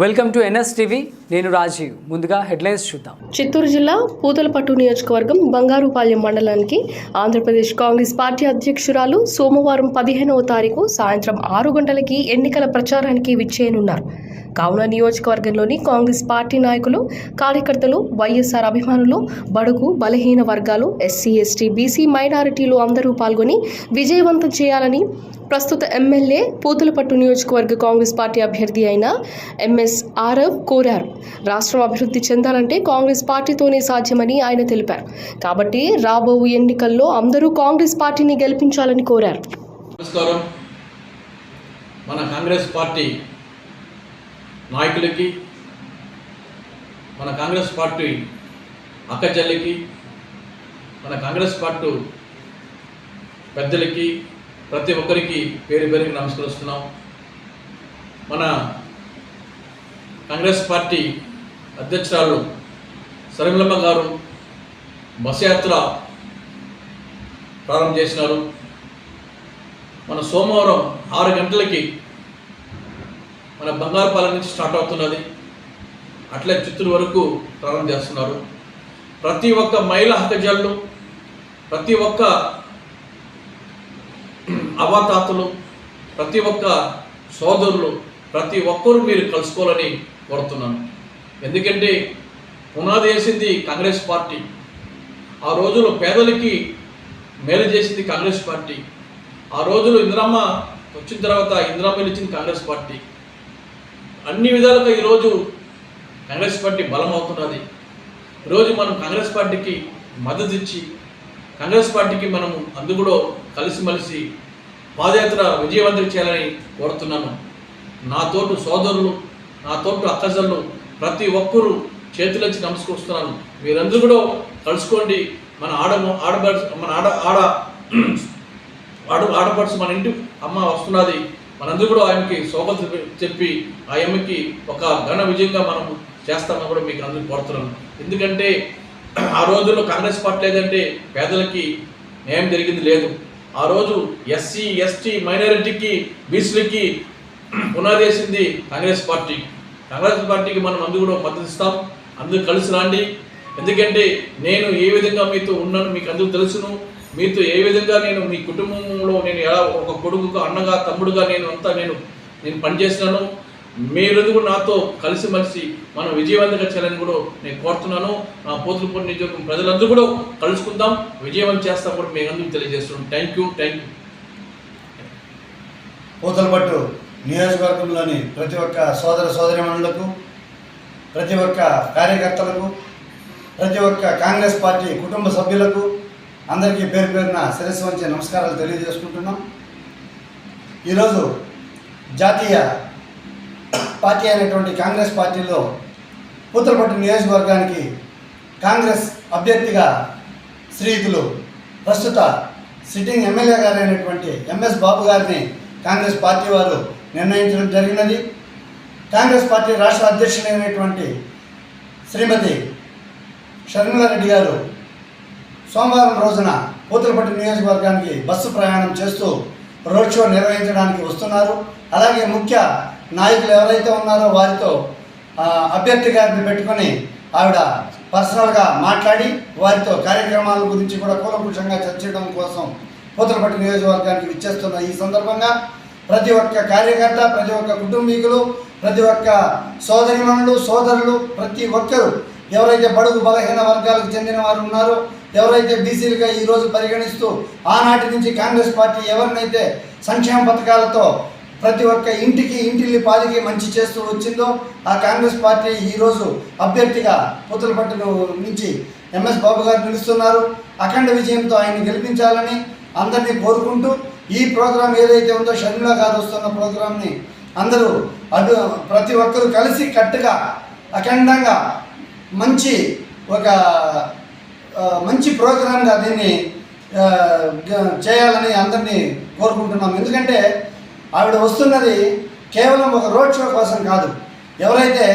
Welcome to NS TV. నేను రాజీవ్. ముందుగా headlines చూద్దాం. చిత్తూరు జిల్లా పూతలపట్టు నియోజకవర్గం బంగారుపాలెం మండలానికి ఆంధ్రప్రదేశ్ కాంగ్రెస్ పార్టీ అధ్యక్షురాలు సోమవారం పదిహేనవ తారీఖు సాయంత్రం ఆరు గంటలకి ఎన్నికల ప్రచారానికి విచ్చేయనున్నారు. కావున నియోజకవర్గంలోని కాంగ్రెస్ పార్టీ నాయకులు కార్యకర్తలు వైఎస్ఆర్ అభిమానులు బడుగు బలహీన వర్గాలు ఎస్సీ ఎస్టీ బీసీ మైనారిటీలు అందరూ పాల్గొని విజయవంతం చేయాలని ప్రస్తుత ఎమ్మెల్యే పూతలపట్టు నియోజకవర్గ కాంగ్రెస్ పార్టీ అభ్యర్థి అయిన ఎంఎస్ ఆరవ్ కోరారు. రాష్ట్రం అభివృద్ధి చెందాలంటే కాంగ్రెస్ పార్టీతోనే సాధ్యమని ఆయన తెలిపారు. కాబట్టి రాబో ఎన్నికల్లో అందరూ కాంగ్రెస్ పార్టీని గెలిపించాలని కోరారు. నమస్కారం. మన కాంగ్రెస్ పార్టీ నాయకులకి మన కాంగ్రెస్ పార్టీ అక్క చెల్లికి మన కాంగ్రెస్ పార్టీ పెద్దలకి ప్రతి ఒక్కరికి పేరు పేరుకి నమస్కరిస్తున్నాం. మన కాంగ్రెస్ పార్టీ అధ్యక్షురాలు సరిమలమ్మ గారు బస్యాత్ర ప్రారంభం చేసినారు. మన సోమవారం ఆరు గంటలకి మన బంగారుపాలెం నుంచి స్టార్ట్ అవుతున్నది. అట్లే చిత్తూరు వరకు ప్రారంభం చేస్తున్నారు. ప్రతి ఒక్క మహిళా హక్కజాళ్ళు ప్రతి ఒక్క అవాతాతలు ప్రతి ఒక్క సోదరులు ప్రతి ఒక్కరూ మీరు కలుసుకోవాలని కోరుతున్నాను. ఎందుకంటే పునాది వేసింది కాంగ్రెస్ పార్టీ. ఆ రోజుల్లో పేదలకి మేలు చేసింది కాంగ్రెస్ పార్టీ. ఆ రోజులు ఇందిరమ్మ వచ్చిన తర్వాత ఇందిరమ్మ ఇచ్చింది కాంగ్రెస్ పార్టీ. అన్ని విధాలుగా ఈరోజు కాంగ్రెస్ పార్టీ బలమవుతున్నది. ఈరోజు మనం కాంగ్రెస్ పార్టీకి మద్దతు ఇచ్చి కాంగ్రెస్ పార్టీకి మనము అందులో కలిసిమెలిసి పాదయాత్ర విజయవంతం చేయాలని కోరుతున్నాను. నాతోటి సోదరులు నా తోటి అక్కజల్లు ప్రతి ఒక్కరూ చేతులెచ్చి నమస్కరిస్తున్నాను. మీరందరూ కూడా కలుసుకోండి. మన ఆడ ఆడబడి మన ఆడ ఆడ ఆడ ఆడపడుచు మన ఇంటి అమ్మ వస్తున్నది. మనందరూ కూడా ఆయనకి స్వాగతం చెప్పి ఆ అమ్మకి ఒక ఘన విజయంగా మనం చేస్తామని కూడా మీకు అందరూ కోరుతున్నాను. ఎందుకంటే ఆ రోజుల్లో కాంగ్రెస్ పార్టీ లేదంటే పేదలకి న్యాయం జరిగింది లేదు. ఆ రోజు ఎస్సీ ఎస్టీ మైనారిటీకి బీసీలకి పునాది వేసింది కాంగ్రెస్ పార్టీ. కాంగ్రెస్ పార్టీకి మనం అందరూ కూడా మద్దతు ఇస్తాం. అందరూ కలిసి రాండి. ఎందుకంటే నేను ఏ విధంగా మీతో ఉన్నాను మీకు అందరూ తెలుసును. మీతో ఏ విధంగా నేను మీ కుటుంబంలో నేను ఎలా ఒక కొడుకుగా అన్నగా తమ్ముడుగా నేను అంతా నేను నేను పనిచేసినాను మీరెందుకు నాతో కలిసిమెలిసి మనం విజయవంతంగా చేయాలని కూడా నేను కోరుతున్నాను. నా పోతులపూడి నియోజకవర్గం ప్రజలందరూ కూడా కలుసుకుందాం. విజయవంతం చేస్తాం కూడా మీకు అందరూ తెలియజేస్తున్నాం thank you thank you Pothalapattu నియోజకవర్గంలోని ప్రతి ఒక్క సోదర సోదరిమణులకు ప్రతి ఒక్క కార్యకర్తలకు ప్రతి ఒక్క కాంగ్రెస్ పార్టీ కుటుంబ సభ్యులకు అందరికీ పేరు పేరున శిరస్సు వంచే నమస్కారాలు తెలియజేసుకుంటున్నాం. ఈరోజు జాతీయ పార్టీ అయినటువంటి కాంగ్రెస్ పార్టీలో పూతలపట్టు నియోజకవర్గానికి కాంగ్రెస్ అభ్యర్థిగా శ్రీయుతులు ప్రస్తుత సిట్టింగ్ ఎమ్మెల్యే గారైనటువంటి ఎంఎస్ బాబు గారిని కాంగ్రెస్ పార్టీ వారు నిర్ణయించడం జరిగినది. కాంగ్రెస్ పార్టీ రాష్ట్ర అధ్యక్షుడైనటువంటి శ్రీమతి షర్మిలారెడ్డి గారు సోమవారం రోజున పూతలపట్టి నియోజకవర్గానికి బస్సు ప్రయాణం చేస్తూ రోడ్ షో నిర్వహించడానికి వస్తున్నారు. అలాగే ముఖ్య నాయకులు ఎవరైతే ఉన్నారో వారితో అభ్యర్థి గారిని పెట్టుకొని ఆవిడ పర్సనల్గా మాట్లాడి వారితో కార్యక్రమాల గురించి కూడా కూలంకుషంగా చర్చించడం కోసం పూతలపట్టి నియోజకవర్గానికి విచ్చేస్తున్న ఈ సందర్భంగా ప్రతి ఒక్క కార్యకర్త ప్రతి ఒక్క కుటుంబీకులు ప్రతి ఒక్క సోదరిమణులు సోదరులు ప్రతి ఒక్కరూ ఎవరైతే బడుగు బలహీన వర్గాలకు చెందిన వారు ఉన్నారో ఎవరైతే బీసీలుగా ఈరోజు పరిగణిస్తూ ఆనాటి నుంచి కాంగ్రెస్ పార్టీ ఎవరినైతే సంక్షేమ పథకాలతో ప్రతి ఒక్క ఇంటికి ఇంటిల్లి పాదికి మంచి చేస్తూ వచ్చిందో ఆ కాంగ్రెస్ పార్టీ ఈరోజు అభ్యర్థిగా పుత్తలపట్టు నుంచి ఎంఎస్ బాబు గారు నిలుస్తున్నారు. అఖండ విజయంతో ఆయన గెలిపించాలని అందరినీ కోరుకుంటూ ఈ ప్రోగ్రాం ఏదైతే ఉందో షర్మిలా గారు వస్తున్న ప్రోగ్రాంని అందరూ అటు ప్రతి ఒక్కరూ కలిసి కట్టుగా అఖండంగా మంచి ఒక మంచి ప్రోగ్రాంగా దీన్ని చేయాలని అందరినీ కోరుకుంటున్నాం. ఎందుకంటే ఆవిడ వస్తున్నది కేవలం ఒక రోడ్ షో కోసం కాదు. ఎవరైతే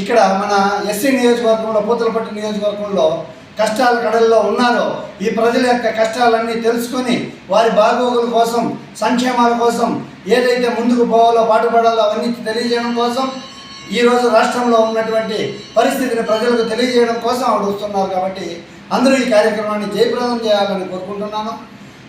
ఇక్కడ మన ఎస్సీ నియోజకవర్గంలో పూతలపట్టు నియోజకవర్గంలో కష్టాల కడల్లో ఉన్నారో ఈ ప్రజల యొక్క కష్టాలన్నీ తెలుసుకొని వారి బాగోగుల కోసం సంక్షేమాల కోసం ఏదైతే ముందుకు పోవాలో పాటుపడాలో అవన్నీ తెలియజేయడం కోసం ఈరోజు రాష్ట్రంలో ఉన్నటువంటి పరిస్థితిని ప్రజలకు తెలియజేయడం కోసం ఆవిడ వస్తున్నారు కాబట్టి అందరూ ఈ కార్యక్రమాన్ని జయప్రదం చేయాలని కోరుకుంటున్నాను.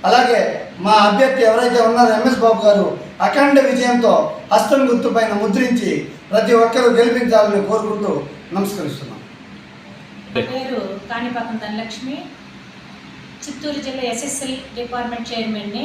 అలాగే మా అభ్యర్థి ఎవరైతే ఉన్నారో ఎంఎస్ బాబు గారు అఖండ విజయంతో హస్తం గుర్తుపైన ముద్రించి ప్రతి ఒక్కరూ గెలిపించాలని కోరుకుంటూ నమస్కరిస్తున్నాను. నా పేరు కాణిపాకం ధనలక్ష్మి. చిత్తూరు జిల్లా ఎస్ఎస్ఎల్ డిపార్ట్మెంట్ చైర్మన్ని